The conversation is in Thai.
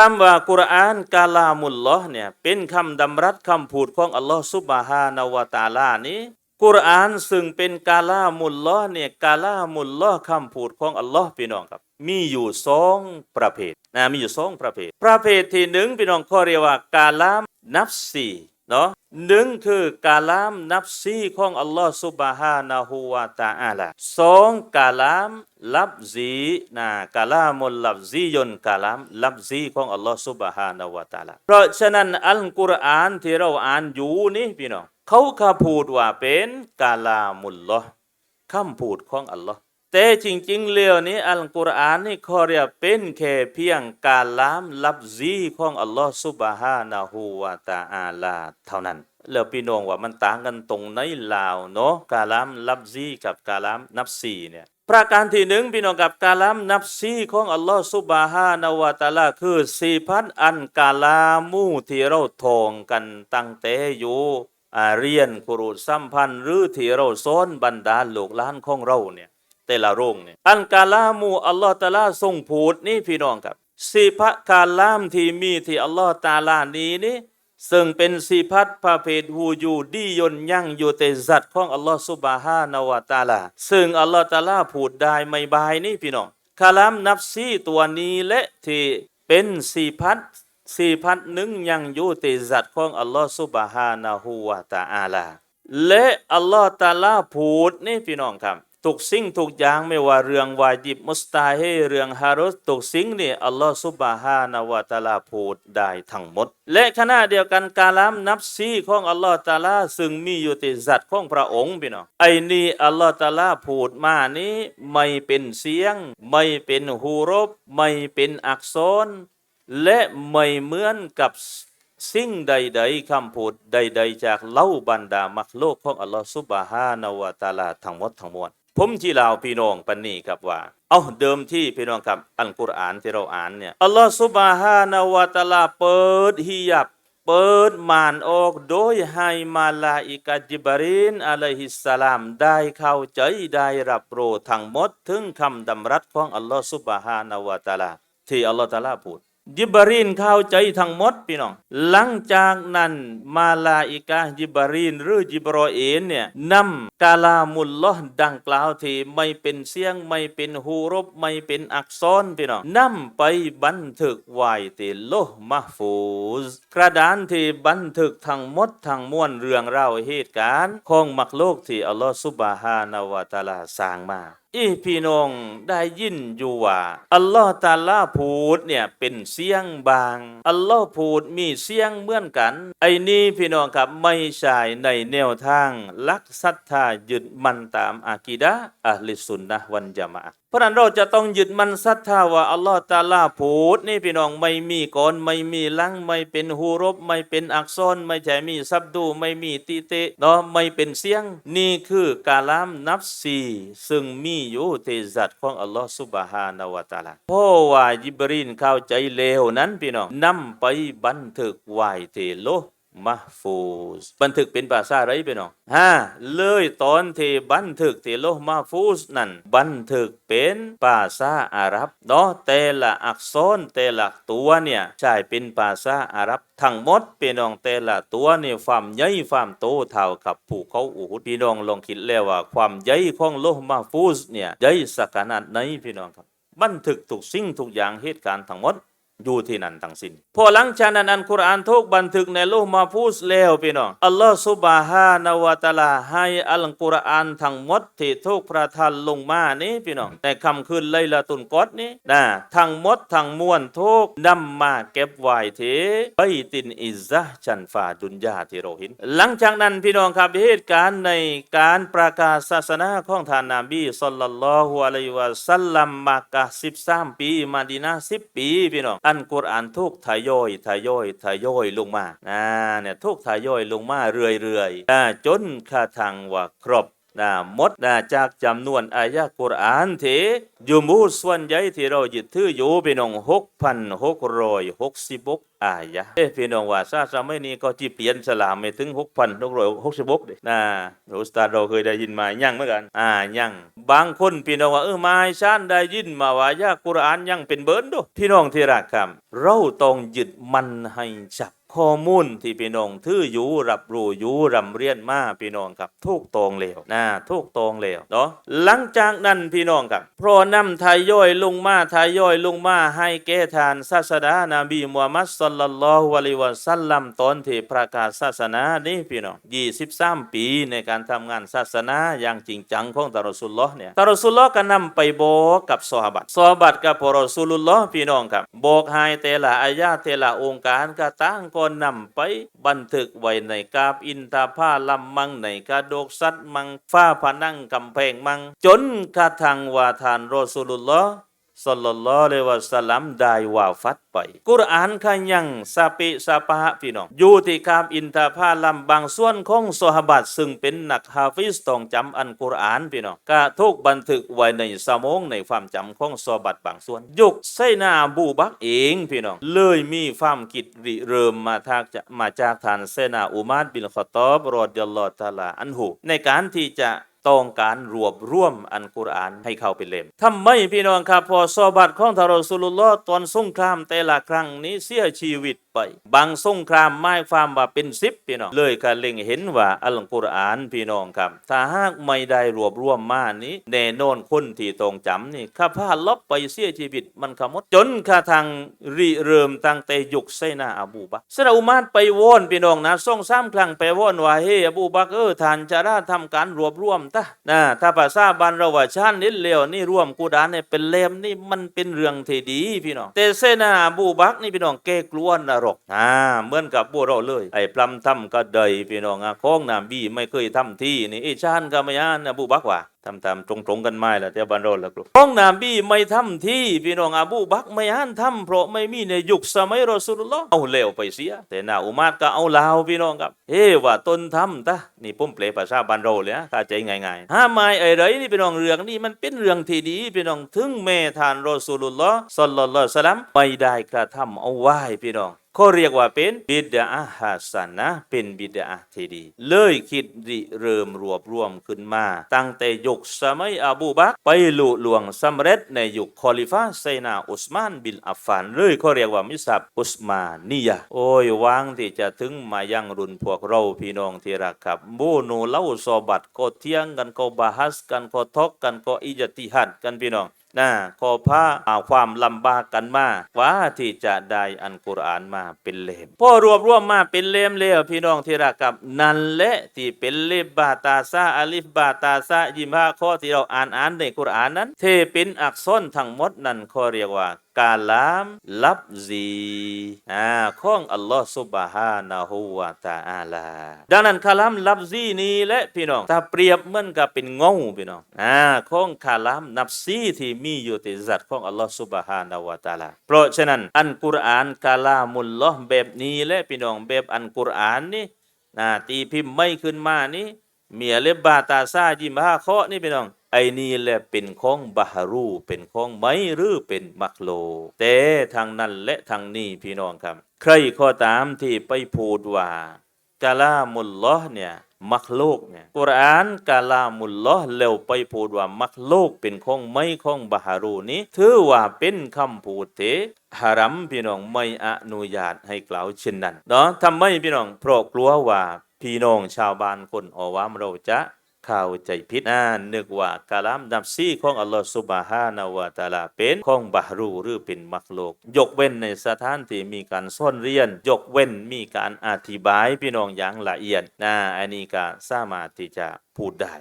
คำว่ากุรอานกาลามุลลอฮ์เนี่ยเป็นคำดำรัสคำพูดของอัลลอฮ์ซุบฮานาวตาลานี้ กุรอานซึ่งเป็นกาลามุลลอฮ์เนี่ยกาลามุลลอฮ์คำพูดของอัลลอฮ์พี่น้องครับ มีอยู่สองประเภทนะมีอยู่สองประเภท ประเภทที่หนึ่งพี่น้องเขาเรียกว่ากาลามนับสี เนาะหนึ่งคือกาลามนัฟซีของอัลลอฮ์ซุบฮานะฮูวะตะอาลาสองกาลามลับซีนะกาลามุลลับซียนกาลามลับซีของอัลลอฮ์ซุบฮานะฮูวะตาลาเพราะฉะนั้นอัลกุรอานที่เราอ่านอยู่นี่พี่น้องเขาขาพูดว่าเป็นกาลามุลลอฮ์คำพูดของอัลลอฮ์ แต่จริงๆแล้วนี้อัลกุรอานนี่ขาเรียกเป็นแค่เพียงการลามลับซีของอัลลอฮ์ซุบฮานะฮูวะตะอาลาเท่านั้นแล้วพี่น้องว่ามันต่างกันตรงไหนลาวเนาะกาลามลับซีกับกาลามนับซีเนี่ยประการที่หนึ่งพี่น้องกับกาลามนับซีของอัลลอฮ์ซุบฮานะวะตาลาคือสีพันอันกาลามูที่เราทองกันตั้งแต่อยู่เรียนกุรุสัมพันธ์หรือที่เราสอนบรรดาลูกหลานของเราเนี่ย แต่ละโรงเนี่ยอันกาลามูอัลลอฮฺตาลาทรงพูดนี่พี่น้องครับสีพระกาลามที่มีที่อัลลอฮฺตาลานี้นี่ซึ่งเป็นสีพัดประเภทหูอยู่ดียนยั่งอยู่แต่สัตว์ของอัลลอฮฺสุบฮานาวตาลา ซึ่งอัลลอฮฺตาลาพูดได้ไม่บายนี่พี่น้องคาลามนับซีตัวนี้และที่เป็นสีพัดสี่พันหนึ่งยังอยู่ติสัตว์ของอัลลอฮ์ซุบฮานะฮูวตะอาลาและอัลลอฮ์ตาลาพูดนี่พี่น้องครับทุกสิ่งทุกอย่างไม่ว่าเรื่องวาจิบมุสตาเฮเรื่องฮารอสทุกสิ่งนี่อัลลอฮ์ซุบฮานะวะตาลาพูดได้ทั้งหมด และขณะเดียวกันกาลามนับซีของอัลลอฮ์ตาลาซึ่งมีอยู่ติสัตว์ของพระองค์พี่น้องไอ้นี่อัลลอฮ์ตาลาพูดมานี้ไม่เป็นเสียง ไม่เป็นฮูรบ ไม่เป็นอักษร และไม่เหมือนกับสิ่งใดๆคำพูดใด ๆ จากเล่าบรรดามักโลกของอัลลอฮฺซุบฮานาวะตาลาทั้งหมดทั้งมวล ผมที่ลาวพี่น้องปันนี้ครับว่า เอาเดิมที่พี่น้องครับอัลกุรอานที่เราอ่านเนี่ยอัลลอฮฺซุบฮานาวะตะอาลาเปิดฮิยับเปิดม่านออกโดยให้มาลาอิกาจิบรินอะลัยฮิสสลามได้เข้าใจได้รับรู้ทั้งหมด ถึงคำดำรัสของอัลลอฮฺซุบฮานาวะตะอาลาที่อัลลอฮฺตะอาลาพูด ยิบรีนเข้าใจทั้งหมดพี่น้อง หลังจากนั้นมาลาอิกายิบรีนหรือจิบรอเอนเนี่ยนำกาลามุลลอฮ์ดังกล่าวที่ไม่เป็นเสียงไม่เป็นฮูรบไม่เป็นอักษรพี่น้องนำไปบันทึกไว้ที่โลหมะฟูซกระดานที่บันทึกทั้งหมดทั้งมวลเรื่องราวเหตุการณ์ของมักโลกที่อัลลอฮ์ซุบฮานาวะตาลาสร้างมา อีพี่น้องได้ยินอยู่ว่าอัลลอฮ์ตาลาพูดเนี่ยเป็นเสียงบาง อัลลอฮ์พูดมีเสียงเหมือนกัน ไอ้นี่พี่น้องครับไม่ใช่ในแนวทางลักศรัทธายึดมันตามอากีดะอัลลิสุนนะวันจามะ ราะนั้นเราจะต้องยึดมันศรัทธาว่าอัลลอฮ์ตาลาพูดนี่พี่น้องไม่มีก่อนไม่มีลังไม่เป็นฮูรบ ไม่เป็นอักษรไม่ใช่มีซับดูไม่มีติเตเนาะไม่เป็นเสียง นี่คือกาลามนับซีซึ่งมีอยู่ในสัตของอัลลอฮ์ซุบฮานาวตาลาเพราะว่ายิบรีนเข้าใจเลวนั้นพี่น้องนำไปบันทึกไว้ที่โล มะฟูสบันทึกเป็นภาษาอะไรไปน้องฮะเลยตอนที่บันทึกที่โลมะฟูสนั่นบันทึกเป็นภาษาอาหรับเนาะแต่ละอักษรแต่ละตัวเนี่ยใช่เป็นภาษาอาหรับทั้งหมดพี่น้องแต่ละตัวนี่ความใหญ่ความโตเท่ากับภูเขาอูหุดพี่น้องลองคิดแล้วว่าความใหญ่ของโลมะฟูสเนี่ยใหญ่สักขนาดไหนพี่น้องครับ บันทึกทุกสิ่งทุกอย่างเหตุการณ์ทั้งหมด อยู่ที่นั่นทั้งสิ้นพอหลังจากนั้นอันกุรอานทุกบันทึกในโลกมาพูดแล้วพี่น้องอัลลอฮฺซุบฮานาวะตะลาให้อัลกุรอานทั้งหมดที่ทุกประทานลงมานี้พี่น้องในคำคืนไลลาตุนกอดนี้นะทั้งหมดทั้งมวลทุกนำมาเก็บไว้ที่ไปตินอิซะชันฟาดุนยาที่เราเห็นหลังจากนั้นพี่น้องครับเหตุการณ์ในการประกาศศาสนาของท่านนาบีศ็อลลัลลอฮุอะลัยวะสัลลัมมักกะฮ์13 ปีมาดีนา10 ปีพี่น้องอันกุรอานทุกทยอยทยอยทยอยลงมาอ่าเนี่ยทุกทยอยลงมาเรื่อยๆจนกระทั่งว่าครบ นะมดนะจากจำนวนอายะกุรอานที่อยู่มูส่วนใหญ่ที่เรายึดถืออยู่พี่น้อง6,666อายะเอ้พี่น้องว่าซาสมัยนี้ก็จีเปลี่ยนสลามไม่ถึง6,666เด้นะอุสตาเราเคยได้ยินมายังเหมือนกัน อ่ายังบางคนพี่น้องว่าเออมาให้ชานได้ยินมาว่าอายะกุรอานยังเป็นเบิร์นดูพี่น้องที่รักครับเราต้องยึดมันให้จับ ข้อมูลที่พี่น้องถืออยู่รับรู้อยู่รำเรียนมาพี่น้องครับทุกตรงเลวนะทุกตรงเลวเนาะหลังจากนั้นพี่น้องครับเพราะนำทายย่อยลงมาทายย่อยลงมาให้แก่ทานศาสดานบีมุฮัมมัดสัลลัลลอฮุอะลัยฮิวะสัลลัมตอนที่ประกาศศาสนานี่พี่น้อง23 ปีในการทำงานศาสนาอย่างจริงจังของตารสุลลอฮ์เนี่ยตารสุลลอฮ์ก็นำไปบอกกับซอฮาบัดซอฮาบัดกับพอรอสูลุลลอฮ์พี่น้องครับบอกให้แต่ละอายะแต่ละองค์การก็ตั้งก็นำไปบันทึกไว้ในกาบอินทาผ้าลำมังในกาโดกสัตมังฝ้าผนังกำแพงมัง จนกระทั่งว่าทานรอสุลุลลอ สัลลัลลอฮิวะสัลลัมได้วาฟัดไป กุรอานขยังสาปิสาปะฮะพี่น้องอยู่ที่คาบอินทาพาลัมบางส่วนของซอฮาบัดซึ่งเป็นนักฮาฟิสต้องจำอันกุรอานพี่น้องก็ถูกบันทึกไว้ในสมองในความจำของซอฮาบัดบางส่วน ยุคไซนาบูบักเองพี่น้องเลยมีความคิดริเริ่มมาทากจะมาจากทานเซนาอุมาดบินขอตอบรอดยัลลอตาลาอันหูในการที่จะ ต้องการรวบรวมอันกุรอานให้เข้าเป็นเล่มทำไมพี่น้องครับพอซอบัตของทารอสุลุลลอฮ์ตอนสงครามแต่ละครั้งนี้เสียชีวิต ไป บางสงครามไม่ความว่าเป็นสิบพี่น้องเลยก็เล็งเห็นว่าอัลกุรอานพี่น้องครับ ถ้าหากไม่ได้รวบรวมมานี้แน่นอนคนที่ตรงจำนี่ข้าพาลบไปเสียชีวิตมันขมดจนกระทั่งริเริ่มตั้งแต่ยุคไซนาอบูบักซาอุมาดไปวอนพี่น้องนะส่งสามครั้งไปวอนว่าเฮอบูบักเออท่านจะได้ทำการรวบรวมตะนะถ้าภาษาบานเราว่าชาตินิดเลียวนี่รวมกุรอานเนี่ยเป็นเล่มนี่มันเป็นเรื่องที่ดีพี่น้องแต่เซนาอบูบักนี่พี่น้องแกกลัวนะรกอ่าเหมือนกับพวกเราเลย ไอ้พลำทำก็เดยพี่น้องอะของนบีไม่เคยทำที่นี่ไอ้ชานก็ไม่ยานอบูบักว่า ทำตามตรงๆกันไม่ละแต่บันโรละกลุห้องนบีไม่ทำที่พี่น้องอาบูบักไม่หันทำเพราะไม่มีในยุคสมัยรอสุลลอฮ์เอาเลวไปเสีย แต่นาอุมาดก็เอาลาวพี่น้องครับเฮ้ว่าตนทำตะนี่ผมเปลภาษาบันโรเลยนะเข้าใจง่ายๆห้าไม่ไอ้ไรนี่พี่น้องเรื่องนี่มันเป็นเรื่องที่ดีพี่น้องถึงแม่ทานรอสุลลอฮ์สัลลัลลอฮุสลัมไม่ได้กระทำเอาไว้พี่น้องเขาเรียกว่าเป็นบิดาฮัสันนะเป็นบิดาที่ดี เลยคิดริเริ่มรวบรวมขึ้นมา ตั้งแต่ยุคสมัยอบูบักไปลุลวงสำเร็จในยุคคอลิฟาไซนาอุสมานบินอัฟฟานเลยเขาเรียกว่ามิสับอุสมานียะโอ้ยวางที่จะถึงมายังรุ่นพวกเราพี่น้องที่รักครับโบโนเล่าซอบัดก็เที่ยงกันก็บาฮัสกันก็ทอกกันก็อิจติฮัดกันพี่น้อง นะขอพาเอาความลำบากกันมากว่าที่จะได้อันกุรอานมาเป็นเล่มพอรวบรวมมาเป็นเล่มแล้วพี่น้องที่รักกับนั่นแหละที่เป็นเลมบาตาซาอาลิฟบาตาซายิมฮาข้อที่เราอ่านอ่านในกุรอานนั้นเทเป็นอักษรทั้งหมดนั่นข้อเรียกว่า กาลามลับซีอ่าของอัลลอฮ์ซุบฮานะฮูวะตะอาลาดังนั้นคาลามลับซีนี้และพี่น้องถ้าเปรียบเหมือนกับเป็นเงาพี่น้องอ่าของคาลามนับซีที่มีอยู่ในสัตว์ของอัลลอฮ์ซุบฮานะฮูวะตาลาเพราะฉะนั้นอันกุรอานกาลามุลลอฮ์แบบนี้และพี่น้องแบบอันกุรอานนี่นะตีพิมพ์ไม่ขึ้นมานี่เมียเลบบาตาซาจิมฮาเคาะนี่พี่น้อง ไอ้นี่แหละเป็นของบาฮารูเป็นของไมหรือเป็นมักโล แต่ทางนั้นและทางนี้พี่น้องครับ ใครก็ตามที่ไปพูดว่ากาลามุลลอ์เนี่ยมักโลกเนี่ยกุรอานกาลามุลลอฮ์แล้วไปพูดว่ามักโลกเป็นของไม้ของบาฮารูนี้ถือว่าเป็นคำพูดเทฮารัมพี่น้องไม่อนุญาตให้กล่าวเช่นนั้นเนาะทำไมพี่น้องเพราะกลัวว่าพี่น้องชาวบ้านคนอวามเราจะ เข้าใจผิดนะนึกว่ากาลามนับซีของอัลลอฮฺสุบฮานาวะตาลาเป็นของบาฮรูหรือเป็นมักโลก ยกเว้นในสถานที่มีการซ่อนเรียน ยกเว้นมีการอธิบายพี่น้องอย่างละเอียดนะอันนี้ก็สามารถที่จะพูดได้